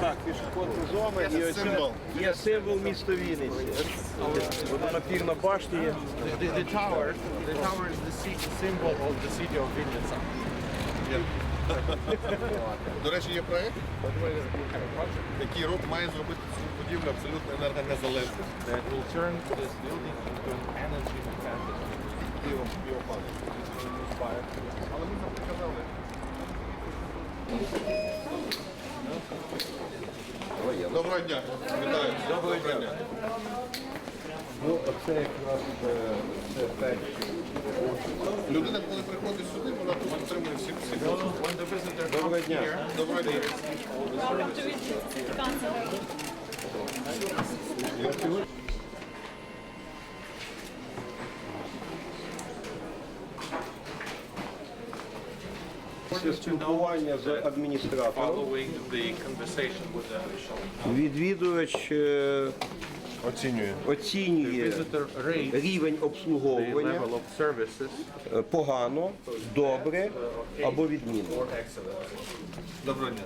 Так, пішохідна зона і ось Символ. є символ міста Вінниці. Водонапірна башня є. The, the, the tower, the tower is the sy- symbol of the city of Vinnytsia. До речі, є проект, який роб має зробити цю будівлю абсолютно енергонезалежною. That will turn this building into an energy Але ми там показали. Доброго дня. Вітаю. Доброго дня. Ну, оце якраз це перші. Людина, коли приходить сюди, вона тут отримує всі всі. The visitor Доброго дня. Доброго дня. Після спілкування з адміністратором відвідувач е, Оцінює. оцінює рівень обслуговування е, погано, добре або відмінно. Доброго дня.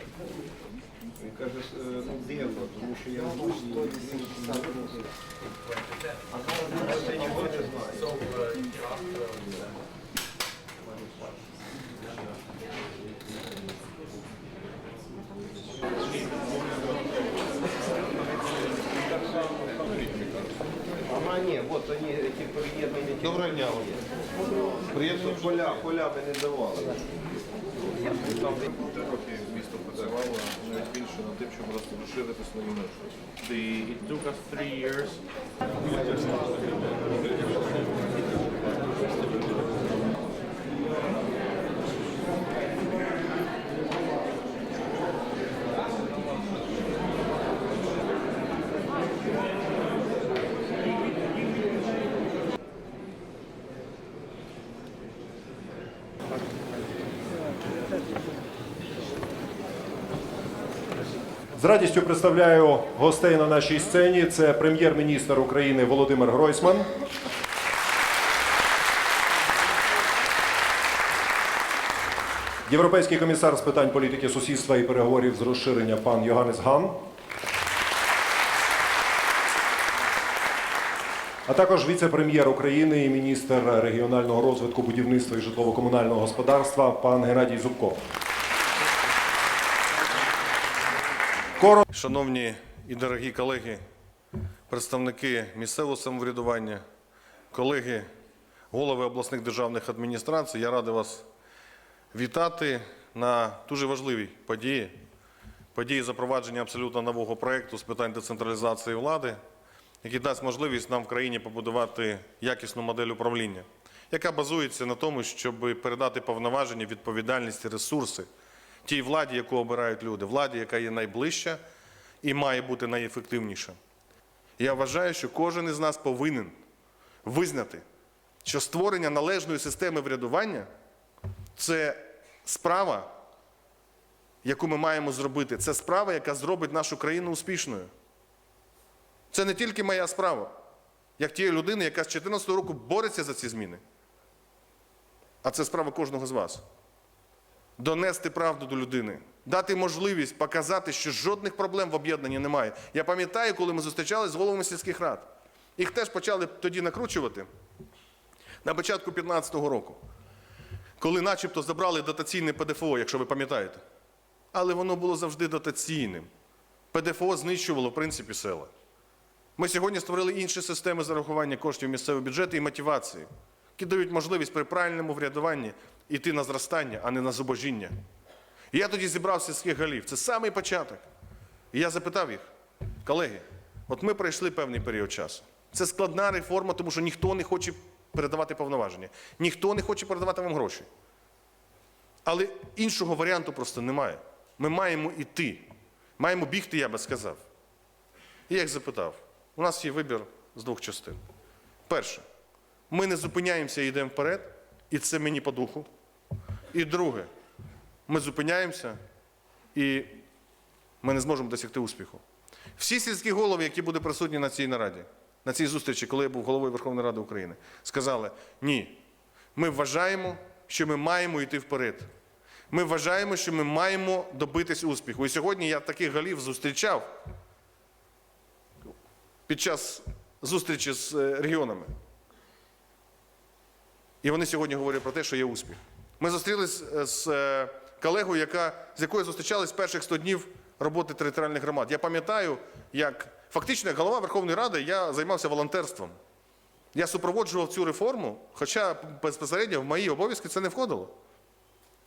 Він каже, е, ну дивно, тому що я в Грузії. А зараз не знає. Ага, ні, от вони ті приєднані. ті- Доброго дня вам. Приємно. Поля, поля би не давали. Трохи місто працювало навіть більше над тим, щоб розширити свою межу. The, it took us three years радістю представляю гостей на нашій сцені. Це прем'єр-міністр України Володимир Гройсман. Європейський комісар з питань політики сусідства і переговорів з розширення пан Йоганнес Ган. А також віце-прем'єр України і міністр регіонального розвитку, будівництва і житлово-комунального господарства пан Геннадій Зубков. Шановні і дорогі колеги, представники місцевого самоврядування, колеги, голови обласних державних адміністрацій, я радий вас вітати на дуже важливій події, події запровадження абсолютно нового проєкту з питань децентралізації влади, який дасть можливість нам в країні побудувати якісну модель управління, яка базується на тому, щоб передати повноваження, відповідальність і ресурси тій владі, яку обирають люди, владі, яка є найближча і має бути найефективніша. Я вважаю, що кожен із нас повинен визнати, що створення належної системи врядування це справа, яку ми маємо зробити. Це справа, яка зробить нашу країну успішною. Це не тільки моя справа, як тієї людини, яка з 2014 року бореться за ці зміни. А це справа кожного з вас донести правду до людини, дати можливість показати, що жодних проблем в об'єднанні немає. Я пам'ятаю, коли ми зустрічалися з головами сільських рад. Їх теж почали тоді накручувати на початку 2015 року, коли начебто забрали дотаційне ПДФО, якщо ви пам'ятаєте. Але воно було завжди дотаційним. ПДФО знищувало, в принципі, села. Ми сьогодні створили інші системи зарахування коштів в місцевий бюджет і мотивації, які дають можливість при правильному врядуванні йти на зростання, а не на зубожіння. І я тоді зібрав сільських голів. Це самий початок. І я запитав їх, колеги, от ми пройшли певний період часу. Це складна реформа, тому що ніхто не хоче передавати повноваження, ніхто не хоче передавати вам гроші. Але іншого варіанту просто немає. Ми маємо йти, маємо бігти, я би сказав. І я їх запитав: у нас є вибір з двох частин. Перше, ми не зупиняємося і йдемо вперед, і це мені по духу. І друге, ми зупиняємося і ми не зможемо досягти успіху. Всі сільські голови, які були присутні на цій нараді, на цій зустрічі, коли я був головою Верховної Ради України, сказали: ні, ми вважаємо, що ми маємо йти вперед. Ми вважаємо, що ми маємо добитись успіху. І сьогодні я таких голів зустрічав під час зустрічі з е, регіонами. І вони сьогодні говорять про те, що є успіх. Ми зустрілись е, з е, колегою, яка, з якою зустрічались перших 100 днів роботи територіальних громад. Я пам'ятаю, як фактично голова Верховної Ради я займався волонтерством. Я супроводжував цю реформу, хоча безпосередньо в мої обов'язки це не входило.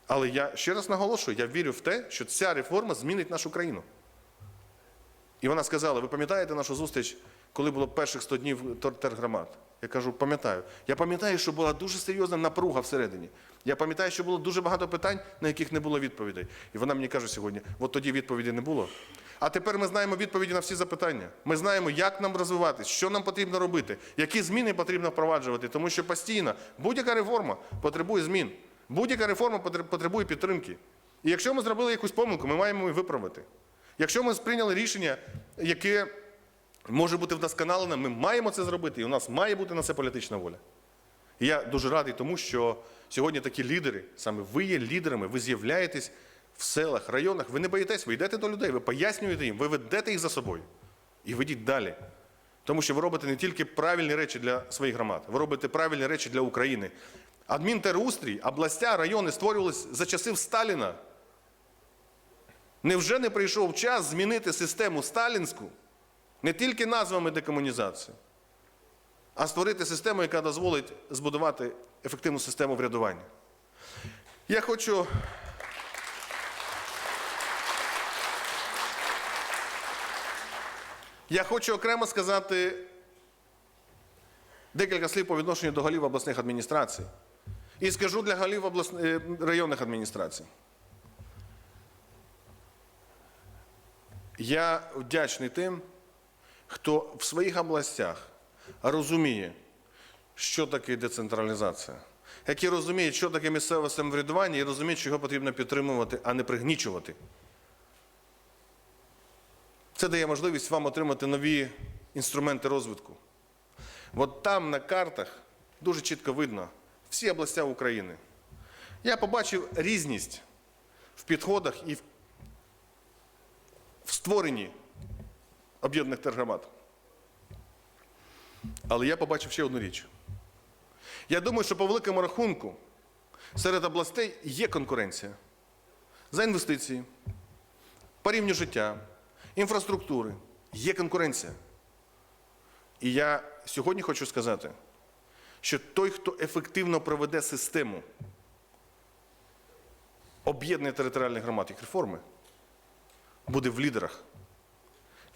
Але я ще раз наголошую, я вірю в те, що ця реформа змінить нашу країну. І вона сказала: ви пам'ятаєте нашу зустріч, коли було перших 100 днів тер- тергромад? Я кажу, пам'ятаю. Я пам'ятаю, що була дуже серйозна напруга всередині. Я пам'ятаю, що було дуже багато питань, на яких не було відповідей. І вона мені каже сьогодні: от тоді відповіді не було. А тепер ми знаємо відповіді на всі запитання. Ми знаємо, як нам розвиватись, що нам потрібно робити, які зміни потрібно впроваджувати, тому що постійно будь-яка реформа потребує змін, будь-яка реформа потребує підтримки. І якщо ми зробили якусь помилку, ми маємо її виправити. Якщо ми сприйняли рішення, яке може бути вдосконалене, ми маємо це зробити, і у нас має бути на це політична воля. І я дуже радий тому, що сьогодні такі лідери, саме ви є лідерами, ви з'являєтесь в селах, районах, ви не боїтесь, ви йдете до людей, ви пояснюєте їм, ви ведете їх за собою. І ведіть далі. Тому що ви робите не тільки правильні речі для своїх громад, ви робите правильні речі для України. Адмінтерустрій, областя, райони створювалися за часів Сталіна. Невже не прийшов час змінити систему сталінську не тільки назвами декомунізації, а створити систему, яка дозволить збудувати ефективну систему врядування? Я хочу. Я хочу окремо сказати декілька слів по відношенню до голів обласних адміністрацій. І скажу для голів обласних, е, районних адміністрацій. Я вдячний тим, хто в своїх областях розуміє, що таке децентралізація, які розуміють, що таке місцеве самоврядування, і розуміють, що його потрібно підтримувати, а не пригнічувати. Це дає можливість вам отримати нові інструменти розвитку. От там на картах дуже чітко видно всі областя України. Я побачив різність в підходах і в створенні об'єднаних тергромад. Але я побачив ще одну річ. Я думаю, що по великому рахунку серед областей є конкуренція за інвестиції, по рівню життя, інфраструктури. Є конкуренція. І я сьогодні хочу сказати, що той, хто ефективно проведе систему об'єднаних територіальних громад їх реформи, буде в лідерах.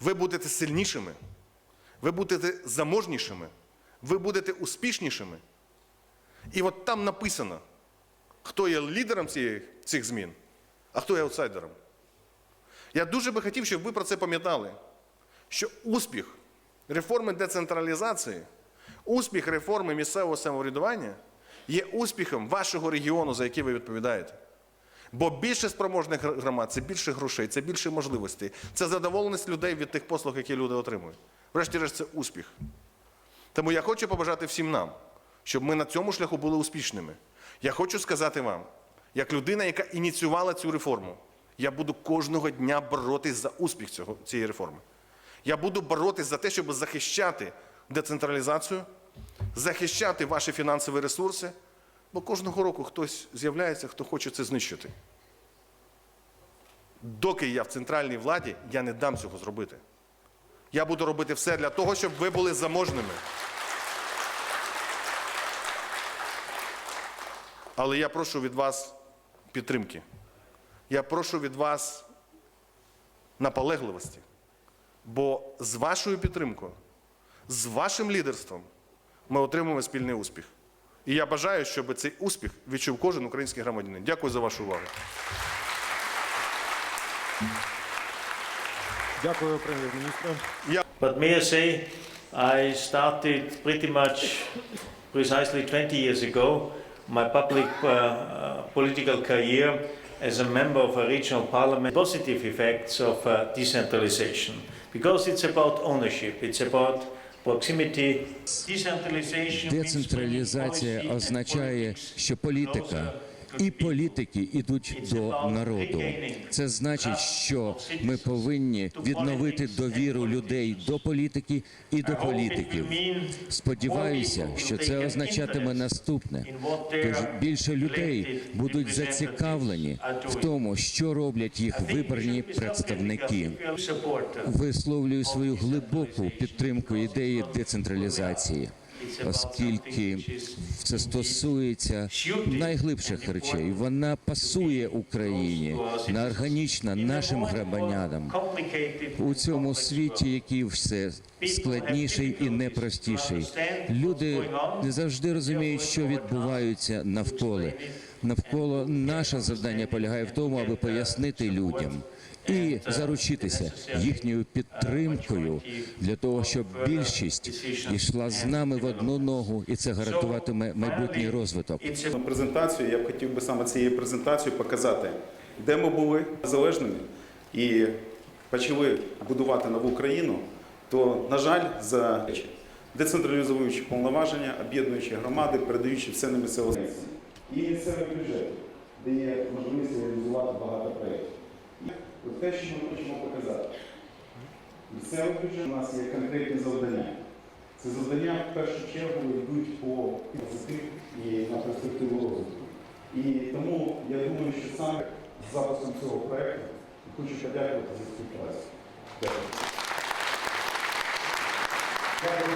Ви будете сильнішими, ви будете заможнішими, ви будете успішнішими. І от там написано, хто є лідером цих змін, а хто є аутсайдером. Я дуже би хотів, щоб ви про це пам'ятали, що успіх реформи децентралізації, успіх реформи місцевого самоврядування є успіхом вашого регіону, за який ви відповідаєте. Бо більше спроможних громад це більше грошей, це більше можливостей, це задоволеність людей від тих послуг, які люди отримують. Врешті-решт, це успіх. Тому я хочу побажати всім нам, щоб ми на цьому шляху були успішними. Я хочу сказати вам, як людина, яка ініціювала цю реформу, я буду кожного дня боротись за успіх цього, цієї реформи. Я буду боротись за те, щоб захищати децентралізацію, захищати ваші фінансові ресурси, бо кожного року хтось з'являється, хто хоче це знищити. Доки я в центральній владі, я не дам цього зробити. Я буду робити все для того, щоб ви були заможними. Але я прошу від вас підтримки. Я прошу від вас наполегливості. Бо з вашою підтримкою, з вашим лідерством ми отримуємо спільний успіх. І я бажаю, щоб цей успіх відчув кожен український громадянин. Дякую за вашу увагу. Дякую, прем'єр-міністре. But may I say, I started pretty much precisely 20 years ago my public uh, uh, political career as a member of a regional parliament. Positive effects of uh, decentralization because it's about ownership, it's about Децентралізація означає, що політика і політики йдуть до народу. Це значить, що ми повинні відновити довіру людей до політики і до політиків. Сподіваюся, що це означатиме наступне. Тож більше людей будуть зацікавлені в тому, що роблять їх виборні представники. Висловлюю свою глибоку підтримку ідеї децентралізації, оскільки це стосується найглибших речей. Вона пасує Україні, вона органічна нашим громадянам у цьому світі, який все складніший і непростіший. Люди не завжди розуміють, що відбувається навколо. Навколо наше завдання полягає в тому, аби пояснити людям і заручитися їхньою підтримкою для того, щоб більшість йшла з нами в одну ногу, і це гарантуватиме майбутній розвиток. На презентацію я б хотів би саме цією презентацією показати, де ми були залежними і почали будувати нову країну, то, на жаль, за децентралізуючи повноваження, об'єднуючи громади, передаючи все на місцеве і місцевий бюджет, де є можливість реалізувати багато проєктів. От те, що ми хочемо показати. Місцевий бюджет у нас є конкретні завдання. Це завдання в першу чергу йдуть по позитив і на перспективу розвитку. І тому я думаю, що саме з запуском цього проєкту хочу подякувати за співпрацю. Дякую. Дякую.